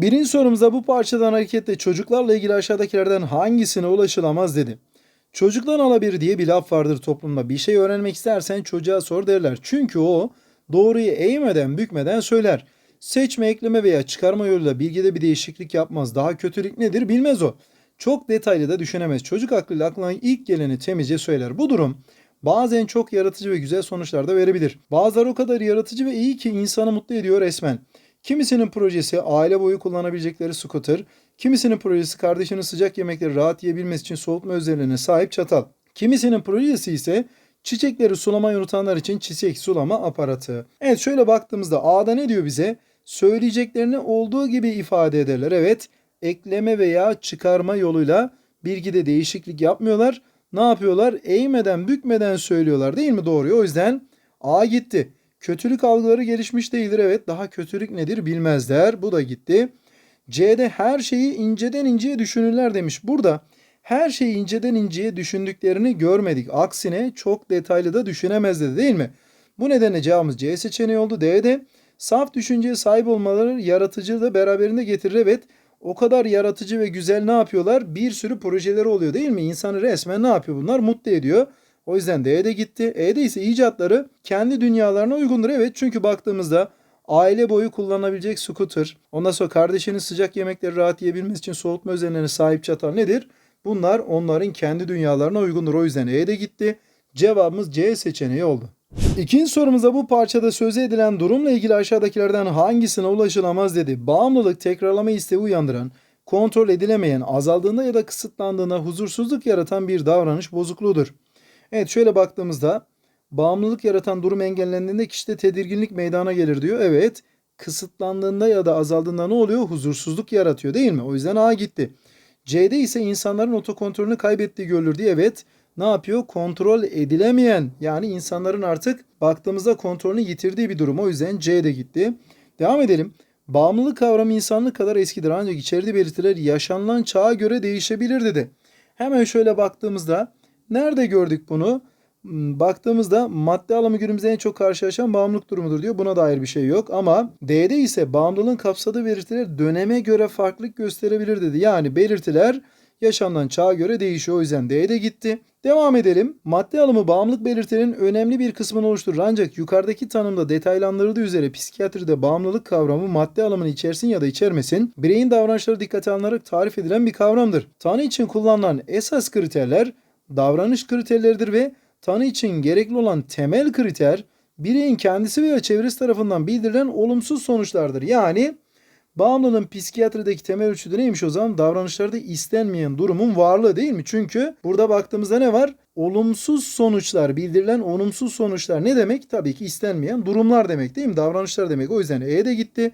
Birinci sorumuzda bu parçadan hareketle çocuklarla ilgili aşağıdakilerden hangisine ulaşılamaz dedi. Çocuktan alabilir diye bir laf vardır toplumda. Bir şey öğrenmek istersen çocuğa sor derler. Çünkü o doğruyu eğmeden bükmeden söyler. Seçme, ekleme veya çıkarma yoluyla bilgide bir değişiklik yapmaz. Daha kötülük nedir bilmez o. Çok detaylı da düşünemez. Çocuk aklıyla aklına ilk geleni temizce söyler. Bu durum bazen çok yaratıcı ve güzel sonuçlar da verebilir. Bazıları o kadar yaratıcı ve iyi ki insanı mutlu ediyor resmen. Kimisinin projesi aile boyu kullanabilecekleri scooter, kimisinin projesi kardeşinin sıcak yemekleri rahat yiyebilmesi için soğutma özelliğine sahip çatal. Kimisinin projesi ise çiçekleri sulamayı unutanlar için çiçek sulama aparatı. Evet şöyle baktığımızda A'da ne diyor bize? Söyleyeceklerini olduğu gibi ifade ederler. Evet ekleme veya çıkarma yoluyla bilgide değişiklik yapmıyorlar. Ne yapıyorlar? Eğmeden bükmeden söylüyorlar değil mi doğruyu? O yüzden A gitti. Kötülük algıları gelişmiş değildir. Evet daha kötülük nedir bilmezler. Bu da gitti. C'de her şeyi inceden inceye düşünürler demiş. Burada her şeyi inceden inceye düşündüklerini görmedik. Aksine çok detaylı da düşünemez dedi değil mi? Bu nedenle cevabımız C seçeneği oldu. D'de saf düşünceye sahip olmaları yaratıcılığı da beraberinde getirir. Evet o kadar yaratıcı ve güzel ne yapıyorlar? Bir sürü projeleri oluyor değil mi? İnsanı resmen ne yapıyor bunlar? Mutlu ediyor. O yüzden D'ye de gitti. E'de ise icatları kendi dünyalarına uygundur. Evet çünkü baktığımızda aile boyu kullanabilecek scooter, ondan sonra kardeşinin sıcak yemekleri rahat yiyebilmesi için soğutma özelliğine sahip çatal nedir? Bunlar onların kendi dünyalarına uygundur. O yüzden E'ye de gitti. Cevabımız C seçeneği oldu. İkinci sorumuzda bu parçada söze edilen durumla ilgili aşağıdakilerden hangisine ulaşılamaz dedi. Bağımlılık tekrarlama isteği uyandıran, kontrol edilemeyen, azaldığında ya da kısıtlandığında huzursuzluk yaratan bir davranış bozukluğudur. Evet şöyle baktığımızda bağımlılık yaratan durum engellendiğinde kişide tedirginlik meydana gelir diyor. Evet kısıtlandığında ya da azaldığında ne oluyor? Huzursuzluk yaratıyor değil mi? O yüzden A gitti. C'de ise insanların otokontrolünü kaybettiği görülür diye evet ne yapıyor? Kontrol edilemeyen yani insanların artık baktığımızda kontrolünü yitirdiği bir durum. O yüzden C de gitti. Devam edelim. Bağımlılık kavramı insanlık kadar eskidir ancak içeride belirtiler yaşanılan çağa göre değişebilir dedi. Hemen şöyle baktığımızda nerede gördük bunu? Hmm, Baktığımızda madde alımı günümüzde en çok karşılaşan bağımlılık durumudur diyor. Buna dair bir şey yok ama D'de ise bağımlılığın kapsadığı belirtiler döneme göre farklılık gösterebilir dedi. Yani belirtiler yaşamdan çağa göre değişiyor. O yüzden D'ye de gitti. Devam edelim. Madde alımı bağımlılık belirtilerinin önemli bir kısmını oluşturur. Ancak yukarıdaki tanımda detaylandırıldığı üzere psikiyatride bağımlılık kavramı madde alımını içersin ya da içermesin bireyin davranışları dikkate alınarak tarif edilen bir kavramdır. Tanı için kullanılan esas kriterler davranış kriterleridir ve tanı için gerekli olan temel kriter bireyin kendisi veya çevresi tarafından bildirilen olumsuz sonuçlardır. Yani Bağımlılığın psikiyatrideki temel ölçütü neymiş o zaman? Davranışlarda istenmeyen durumun varlığı değil mi? Çünkü burada baktığımızda ne var? Olumsuz sonuçlar, bildirilen olumsuz sonuçlar ne demek? Tabii ki istenmeyen durumlar demek değil mi? Davranışlar demek. O yüzden E de gitti.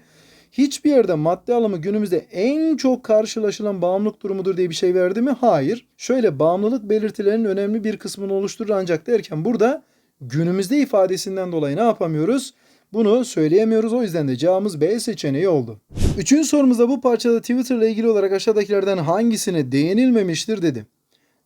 Hiçbir yerde madde alımı günümüzde en çok karşılaşılan bağımlılık durumudur diye bir şey verdi mi? Hayır. Şöyle bağımlılık belirtilerinin önemli bir kısmını oluşturur ancak derken burada günümüzde ifadesinden dolayı ne yapamıyoruz? Bunu söyleyemiyoruz. O yüzden de cevabımız B seçeneği oldu. Üçüncü sorumuzda bu parçada Twitter ile ilgili olarak aşağıdakilerden hangisine değinilmemiştir dedi.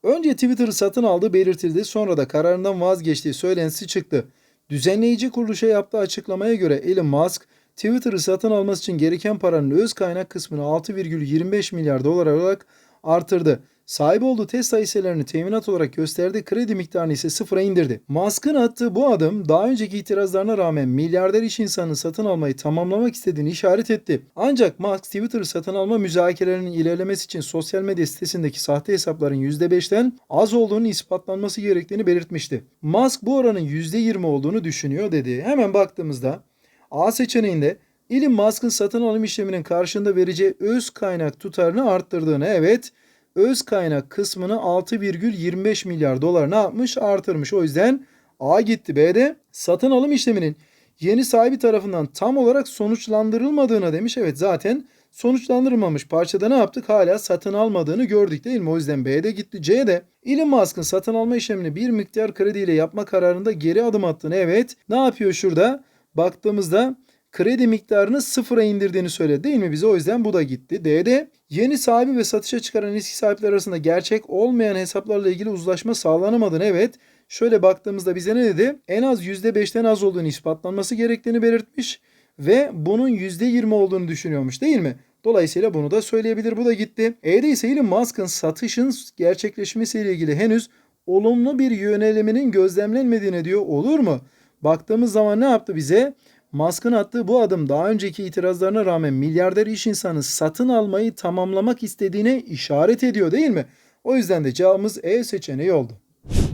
Önce Twitter'ı satın aldığı belirtildi. Sonra da kararından vazgeçtiği söylentisi çıktı. Düzenleyici kuruluşa yaptığı açıklamaya göre Elon Musk Twitter'ı satın alması için gereken paranın öz kaynak kısmını 6,25 milyar dolar olarak artırdı. Sahip olduğu Tesla hisselerini teminat olarak gösterdiği kredi miktarını ise sıfıra indirdi. Musk'ın attığı bu adım daha önceki itirazlarına rağmen milyarder iş insanını satın almayı tamamlamak istediğini işaret etti. Ancak Musk Twitter'ı satın alma müzakerelerinin ilerlemesi için sosyal medya sitesindeki sahte hesapların %5'ten az olduğunu ispatlanması gerektiğini belirtmişti. Musk bu oranın %20 olduğunu düşünüyor dedi. Hemen baktığımızda A seçeneğinde Elon Musk'ın satın alım işleminin karşında vereceği öz kaynak tutarını arttırdığını evet öz kaynak kısmını 6,25 milyar dolar ne yapmış? Artırmış. O yüzden A gitti. B'de satın alım işleminin yeni sahibi tarafından tam olarak sonuçlandırılmadığına demiş. Evet zaten sonuçlandırılmamış. Parçada ne yaptık? Hala satın almadığını gördük değil mi? O yüzden B'de gitti. C'de Elon Musk'ın satın alma işlemini bir miktar krediyle yapma kararında geri adım attığını evet. Ne yapıyor şurada? Baktığımızda kredi miktarını sıfıra indirdiğini söyledi değil mi bize? O yüzden bu da gitti. D'de yeni sahibi ve satışa çıkaran eski sahipler arasında gerçek olmayan hesaplarla ilgili uzlaşma sağlanamadığını evet. Şöyle baktığımızda bize ne dedi? En az %5'ten az olduğunu ispatlanması gerektiğini belirtmiş ve bunun %20 olduğunu düşünüyormuş değil mi? Dolayısıyla bunu da söyleyebilir. Bu da gitti. E'de ise Elon Musk'ın satışın gerçekleşmesiyle ilgili henüz olumlu bir yöneliminin gözlemlenmediğine diyor. Olur mu? Baktığımız zaman ne yaptı bize? Musk'ın attığı bu adım daha önceki itirazlarına rağmen milyarder iş insanı satın almayı tamamlamak istediğine işaret ediyor değil mi? O yüzden de cevabımız E seçeneği oldu.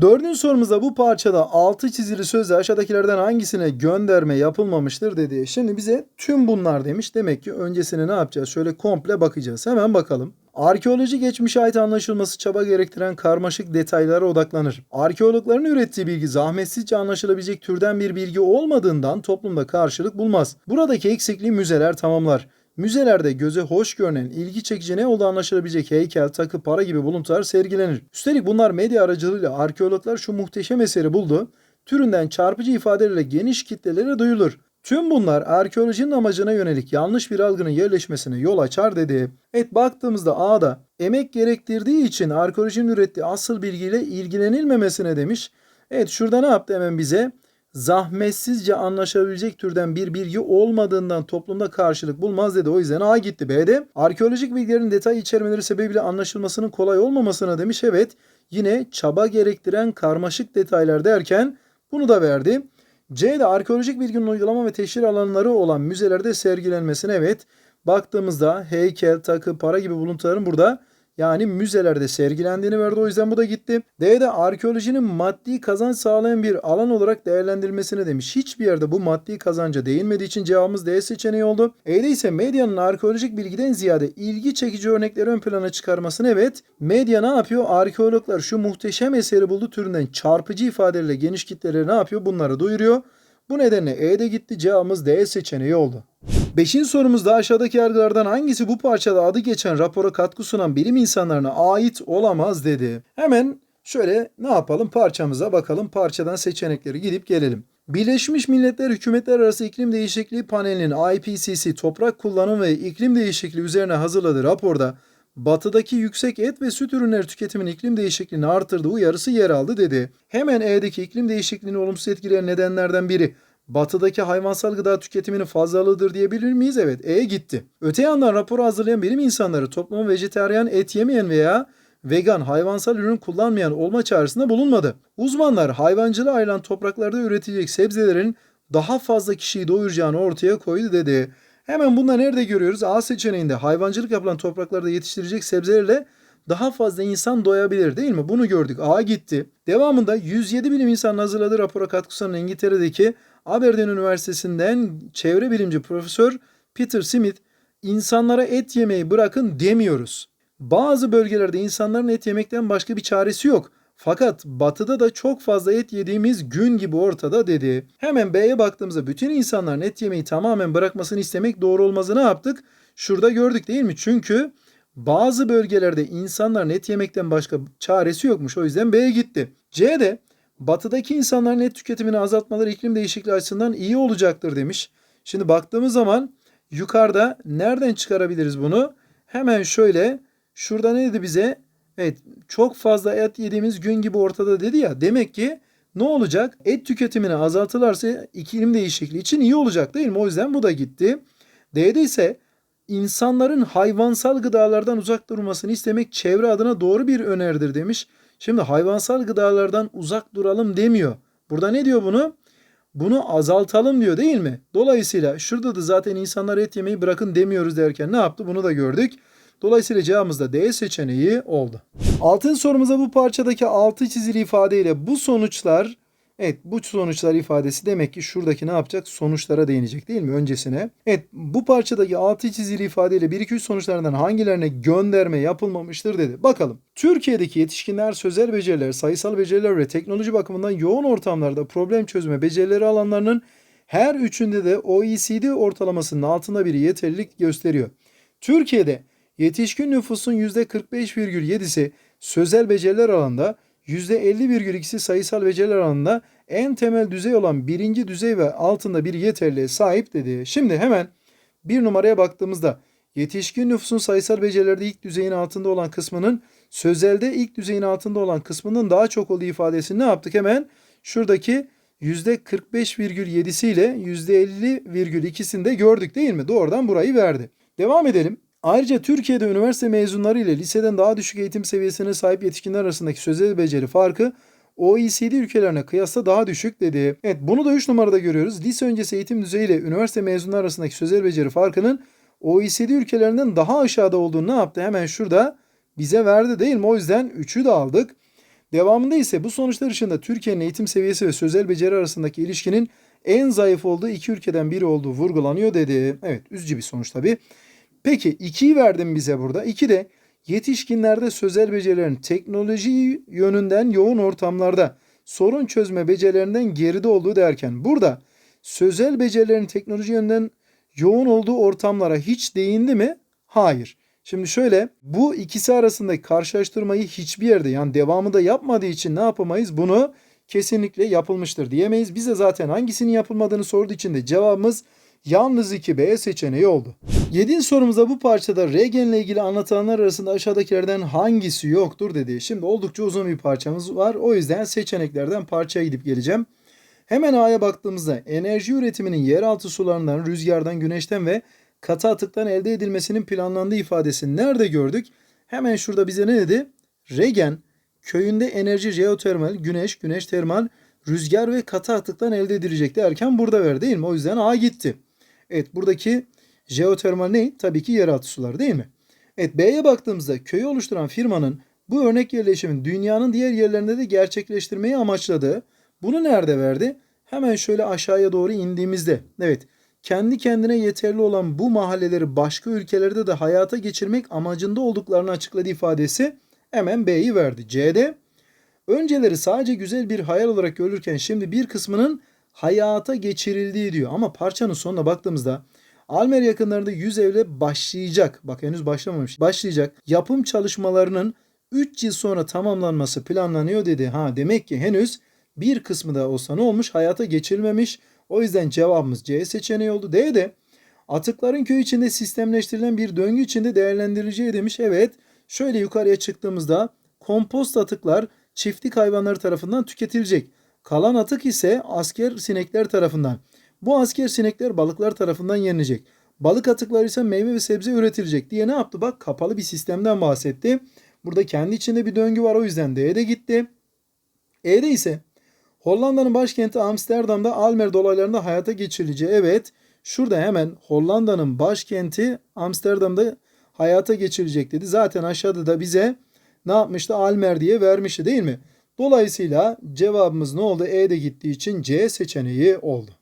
Dördüncü sorumuzda bu parçada altı çizili sözle aşağıdakilerden hangisine gönderme yapılmamıştır dedi. Şimdi bize tüm bunlar demiş. Demek ki öncesine ne yapacağız? Şöyle komple bakacağız. Hemen bakalım. Arkeoloji geçmişe ait anlaşılması çaba gerektiren karmaşık detaylara odaklanır. Arkeologların ürettiği bilgi zahmetsizce anlaşılabilecek türden bir bilgi olmadığından toplumda karşılık bulmaz. Buradaki eksikliği müzeler tamamlar. Müzelerde göze hoş görünen, ilgi çekici ne olduğu anlaşılabilecek heykel, takı, para gibi buluntular sergilenir. Üstelik bunlar medya aracılığıyla arkeologlar şu muhteşem eseri buldu, türünden çarpıcı ifadelerle geniş kitlelere duyulur. Tüm bunlar arkeolojinin amacına yönelik yanlış bir algının yerleşmesine yol açar dedi. Evet baktığımızda A'da emek gerektirdiği için arkeolojinin ürettiği asıl bilgiyle ilgilenilmemesine demiş. Evet şurada ne yaptı hemen bize? zahmetsizce anlaşabilecek türden bir bilgi olmadığından toplumda karşılık bulmaz dedi. O yüzden A gitti. B'de arkeolojik bilgilerin detay içermeleri sebebiyle anlaşılmasının kolay olmamasına demiş. Evet yine çaba gerektiren karmaşık detaylar derken bunu da verdi. C'de arkeolojik bilginin uygulama ve teşhir alanları olan müzelerde sergilenmesine evet. Baktığımızda heykel, takı, para gibi buluntuların burada yani müzelerde sergilendiğini verdi. O yüzden bu da gitti. D'de arkeolojinin maddi kazanç sağlayan bir alan olarak değerlendirilmesine demiş. Hiçbir yerde bu maddi kazanca değinmediği için cevabımız D seçeneği oldu. E'de ise medyanın arkeolojik bilgiden ziyade ilgi çekici örnekleri ön plana çıkarmasını evet. Medya ne yapıyor? Arkeologlar şu muhteşem eseri buldu türünden çarpıcı ifadelerle geniş kitlelere ne yapıyor? Bunları duyuruyor. Bu nedenle E'de gitti. Cevabımız D seçeneği oldu. Beşinci sorumuzda aşağıdaki yargılardan hangisi bu parçada adı geçen rapora katkı sunan bilim insanlarına ait olamaz dedi. Hemen şöyle ne yapalım parçamıza bakalım parçadan seçenekleri gidip gelelim. Birleşmiş Milletler Hükümetler Arası İklim Değişikliği Paneli'nin IPCC toprak kullanım ve iklim değişikliği üzerine hazırladığı raporda batıdaki yüksek et ve süt ürünleri tüketiminin iklim değişikliğini artırdığı uyarısı yer aldı dedi. Hemen E'deki iklim değişikliğini olumsuz etkileyen nedenlerden biri batıdaki hayvansal gıda tüketiminin fazlalığıdır diyebilir miyiz? Evet E gitti. Öte yandan raporu hazırlayan bilim insanları toplumun vejeteryan et yemeyen veya vegan hayvansal ürün kullanmayan olma çağrısında bulunmadı. Uzmanlar hayvancılığa ayrılan topraklarda üretilecek sebzelerin daha fazla kişiyi doyuracağını ortaya koydu dedi. Hemen bunda nerede görüyoruz? A seçeneğinde hayvancılık yapılan topraklarda yetiştirecek sebzelerle daha fazla insan doyabilir değil mi? Bunu gördük. A gitti. Devamında 107 bilim insanının hazırladığı rapora katkı sunan İngiltere'deki Aberdeen Üniversitesi'nden çevre bilimci Profesör Peter Smith insanlara et yemeyi bırakın demiyoruz. Bazı bölgelerde insanların et yemekten başka bir çaresi yok. Fakat batıda da çok fazla et yediğimiz gün gibi ortada dedi. Hemen B'ye baktığımızda bütün insanların et yemeyi tamamen bırakmasını istemek doğru olmazı ne yaptık? Şurada gördük değil mi? Çünkü bazı bölgelerde insanların et yemekten başka çaresi yokmuş. O yüzden B'ye gitti. C'de batıdaki insanların et tüketimini azaltmaları iklim değişikliği açısından iyi olacaktır demiş. Şimdi baktığımız zaman yukarıda nereden çıkarabiliriz bunu? Hemen şöyle şurada ne dedi bize? Evet çok fazla et yediğimiz gün gibi ortada dedi ya. Demek ki ne olacak? Et tüketimini azaltırlarsa iklim değişikliği için iyi olacak değil mi? O yüzden bu da gitti. D'de ise insanların hayvansal gıdalardan uzak durmasını istemek çevre adına doğru bir öneridir demiş. Şimdi hayvansal gıdalardan uzak duralım demiyor. Burada ne diyor bunu? Bunu azaltalım diyor değil mi? Dolayısıyla şurada da zaten insanlar et yemeyi bırakın demiyoruz derken ne yaptı? Bunu da gördük. Dolayısıyla cevabımız da D seçeneği oldu. Altın sorumuza bu parçadaki altı çizili ifadeyle bu sonuçlar Evet bu sonuçlar ifadesi demek ki şuradaki ne yapacak? Sonuçlara değinecek değil mi öncesine? Evet bu parçadaki altı çizili ifadeyle 1-2-3 sonuçlarından hangilerine gönderme yapılmamıştır dedi. Bakalım. Türkiye'deki yetişkinler sözel beceriler, sayısal beceriler ve teknoloji bakımından yoğun ortamlarda problem çözme becerileri alanlarının her üçünde de OECD ortalamasının altında bir yeterlilik gösteriyor. Türkiye'de yetişkin nüfusun %45,7'si sözel beceriler alanında %50,2'si sayısal beceriler alanında en temel düzey olan birinci düzey ve altında bir yeterliğe sahip dedi. Şimdi hemen bir numaraya baktığımızda yetişkin nüfusun sayısal becerilerde ilk düzeyin altında olan kısmının sözelde ilk düzeyin altında olan kısmının daha çok olduğu ifadesini ne yaptık hemen? Şuradaki %45,7'siyle %50,2'sini de gördük değil mi? Doğrudan burayı verdi. Devam edelim. Ayrıca Türkiye'de üniversite mezunları ile liseden daha düşük eğitim seviyesine sahip yetişkinler arasındaki sözel beceri farkı OECD ülkelerine kıyasla daha düşük dedi. Evet bunu da 3 numarada görüyoruz. Lise öncesi eğitim düzeyi ile üniversite mezunları arasındaki sözel beceri farkının OECD ülkelerinden daha aşağıda olduğunu ne yaptı? Hemen şurada bize verdi değil mi? O yüzden 3'ü de aldık. Devamında ise bu sonuçlar ışığında Türkiye'nin eğitim seviyesi ve sözel beceri arasındaki ilişkinin en zayıf olduğu iki ülkeden biri olduğu vurgulanıyor dedi. Evet üzücü bir sonuç tabii. Peki 2'yi verdim bize burada. 2 de yetişkinlerde sözel becerilerin teknoloji yönünden yoğun ortamlarda sorun çözme becerilerinden geride olduğu derken burada sözel becerilerin teknoloji yönden yoğun olduğu ortamlara hiç değindi mi? Hayır. Şimdi şöyle bu ikisi arasındaki karşılaştırmayı hiçbir yerde yani devamı da yapmadığı için ne yapamayız? Bunu kesinlikle yapılmıştır diyemeyiz. Bize zaten hangisinin yapılmadığını sorduğu için de cevabımız yalnız 2B seçeneği oldu. 7. sorumuzda bu parçada regen ile ilgili anlatılanlar arasında aşağıdakilerden hangisi yoktur dedi. Şimdi oldukça uzun bir parçamız var. O yüzden seçeneklerden parçaya gidip geleceğim. Hemen A'ya baktığımızda enerji üretiminin yeraltı sularından, rüzgardan, güneşten ve katı atıktan elde edilmesinin planlandığı ifadesini nerede gördük? Hemen şurada bize ne dedi? Regen köyünde enerji jeotermal, güneş, güneş termal, rüzgar ve katı atıktan elde edilecek derken burada ver değil mi? O yüzden A gitti. Evet buradaki jeotermal ne? Tabii ki yeraltı suları değil mi? Evet B'ye baktığımızda köyü oluşturan firmanın bu örnek yerleşimin dünyanın diğer yerlerinde de gerçekleştirmeyi amaçladığı bunu nerede verdi? Hemen şöyle aşağıya doğru indiğimizde. Evet kendi kendine yeterli olan bu mahalleleri başka ülkelerde de hayata geçirmek amacında olduklarını açıkladığı ifadesi hemen B'yi verdi. C'de önceleri sadece güzel bir hayal olarak görülürken şimdi bir kısmının hayata geçirildiği diyor. Ama parçanın sonuna baktığımızda Almer yakınlarında 100 evle başlayacak. Bak henüz başlamamış. Başlayacak. Yapım çalışmalarının 3 yıl sonra tamamlanması planlanıyor dedi. Ha demek ki henüz bir kısmı da olsa ne olmuş? Hayata geçirilmemiş. O yüzden cevabımız C seçeneği oldu. D de atıkların köy içinde sistemleştirilen bir döngü içinde değerlendirileceği demiş. Evet şöyle yukarıya çıktığımızda kompost atıklar çiftlik hayvanları tarafından tüketilecek. Kalan atık ise asker sinekler tarafından. Bu asker sinekler balıklar tarafından yenilecek. Balık atıkları ise meyve ve sebze üretilecek diye ne yaptı? Bak kapalı bir sistemden bahsetti. Burada kendi içinde bir döngü var o yüzden D'ye de gitti. E'de ise Hollanda'nın başkenti Amsterdam'da Almer dolaylarında hayata geçirileceği. Evet şurada hemen Hollanda'nın başkenti Amsterdam'da hayata geçirecek dedi. Zaten aşağıda da bize ne yapmıştı? Almer diye vermişti değil mi? Dolayısıyla cevabımız ne oldu? E'de gittiği için C seçeneği oldu.